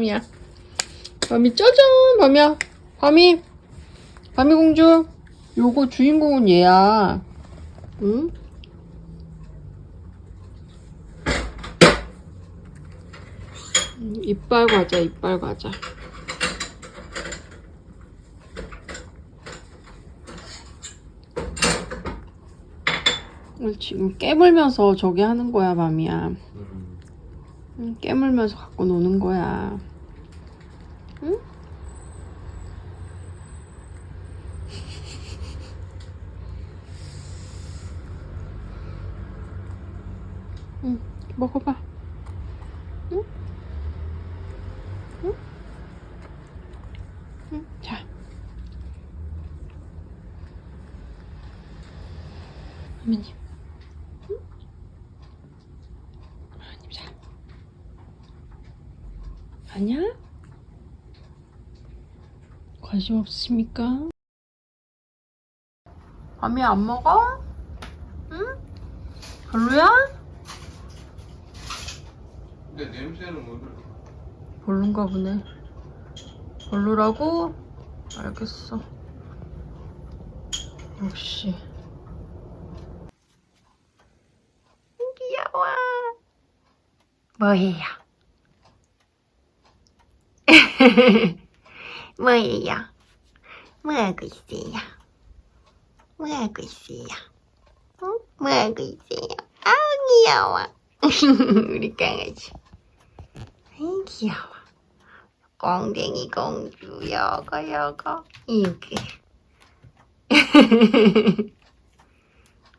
밤이야. 밤이 짜잔! 밤이야. 밤이. 밤이 공주. 요거 주인공은 얘야. 응? 음, 이빨 과자, 이빨 과자. 지금 깨물면서 저기 하는 거야, 밤이야. 응, 깨물면서 갖고 노는 거야. 응? 응, 먹어봐. 응? 응? 응, 자. 어머님. 응? 어머님, 자. 아니야? 관심 없으십니까? 밤이 안 먹어? 응? 별로야? 근데 냄새는 뭐 별론가 보네. 별로라고? 알겠어. 역시. 귀여워. 뭐예요? 뭐예요? 뭐 하고 있어요? 뭐 하고 있어요? 응? 뭐 하고 있어요? 아우 귀여워. 우리 강아지. 아이 귀여워. 꽁댕이 공주 여거 여거 이게.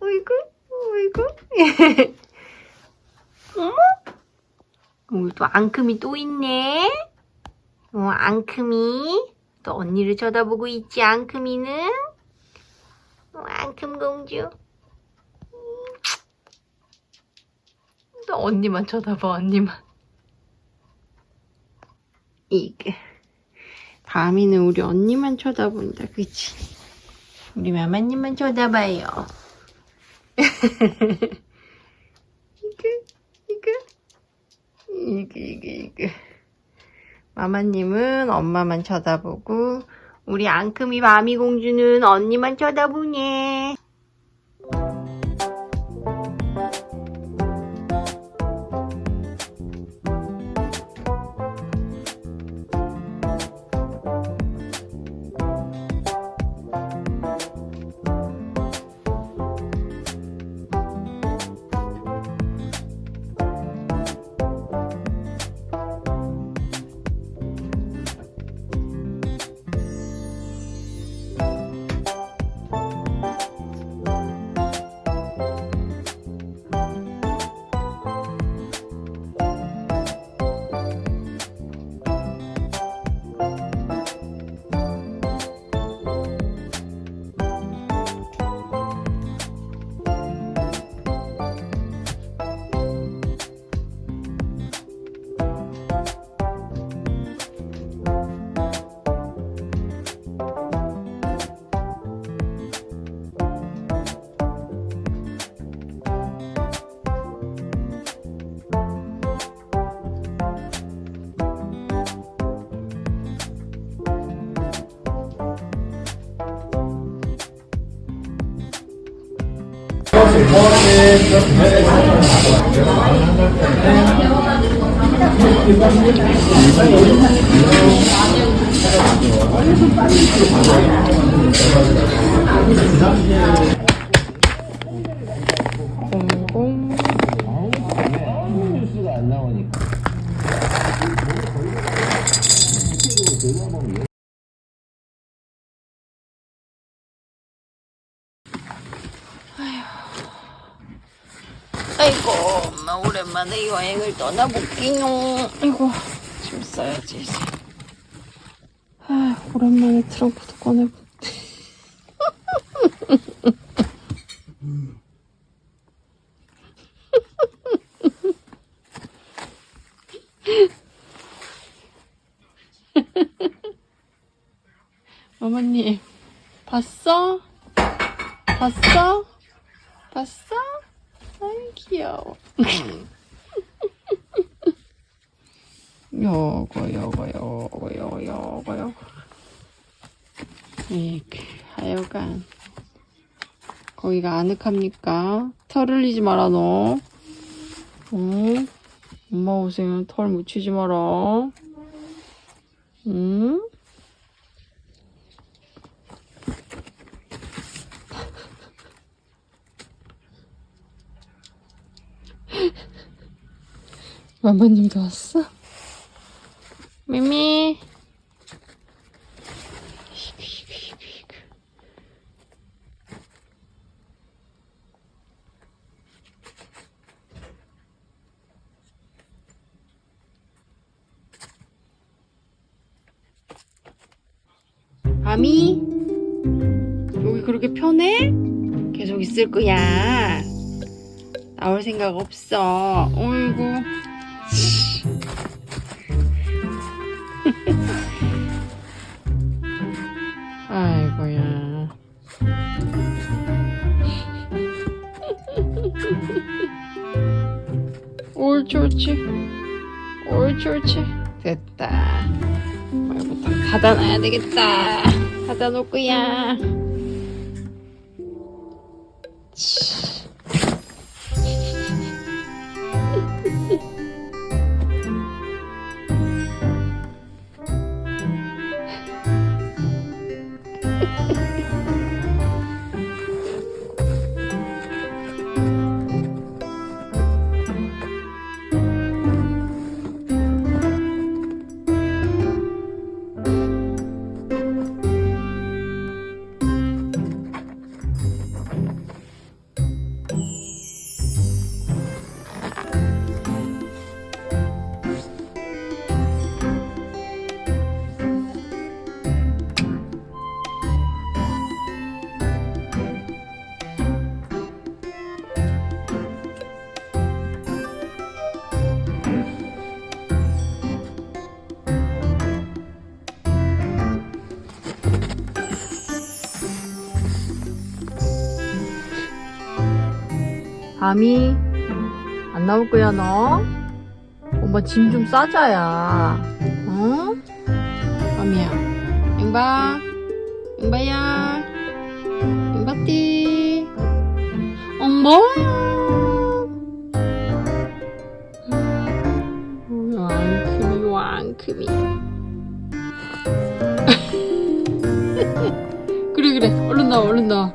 어이구 어이구. 어머? 또 앙큼이 또 있네. 어, 앙큼이. 또 언니를 쳐다보고 있지, 앙큼이는. 어, 앙큼 공주. 음. 또 언니만 쳐다봐, 언니만. 이게. 밤이는 우리 언니만 쳐다본다, 그치? 우리 마마님만 쳐다봐요. 이게, 이게, 이게, 이게, 이게. 마마님은 엄마만 쳐다보고 우리 앙큼이 마미 공주는 언니만 쳐다보네. 공공 아이고 엄마 오랜만에 여행을 떠나볼게요 아이고 짐 싸야지 이제 아 오랜만에 트렁크도 꺼내보 어머님 봤어? 봤어? 봤어? 아이 귀여워. 요거 요거 요거 요거 요거 요거 이렇게 하여간 거기가 아늑합니까? 털 흘리지 마라 너 응? 엄마 옷에는 털 묻히지 마라 응? 마마님도 왔어? 미미. 아미? 여기 그렇게 편해? 계속 있을 거야. 나올 생각 없어. 어이구. 아이고야. 옳지, 옳지. 옳지. 됐다. 말부터 닫아놔야 되겠다. 닫아놓을 거야. 밤이 안 나올 거야 너? 엄마 짐 좀 싸자야. 어? 밤이야. 앵바, 앵바야, 앵바띠, 엄마야. 왕큼이 왕큼이. 그래 그래 얼른 나와 얼른 나와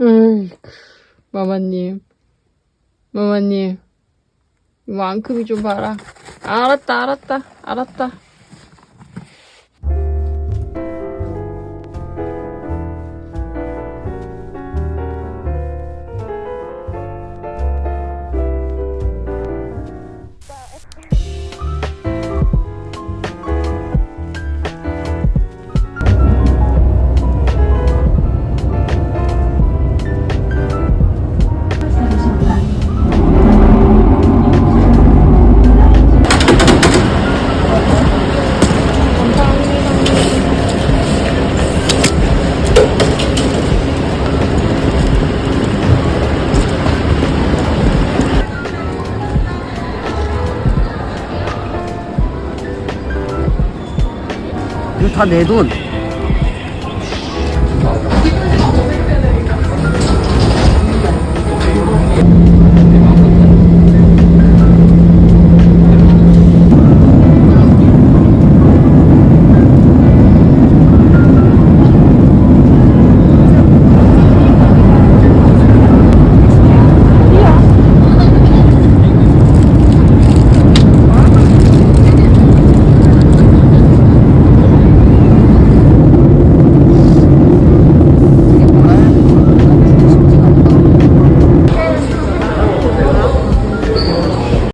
어이구, 마마님. 마마님. 이만큼이 좀 봐라. 알았다 알았다 알았다 다 내 돈.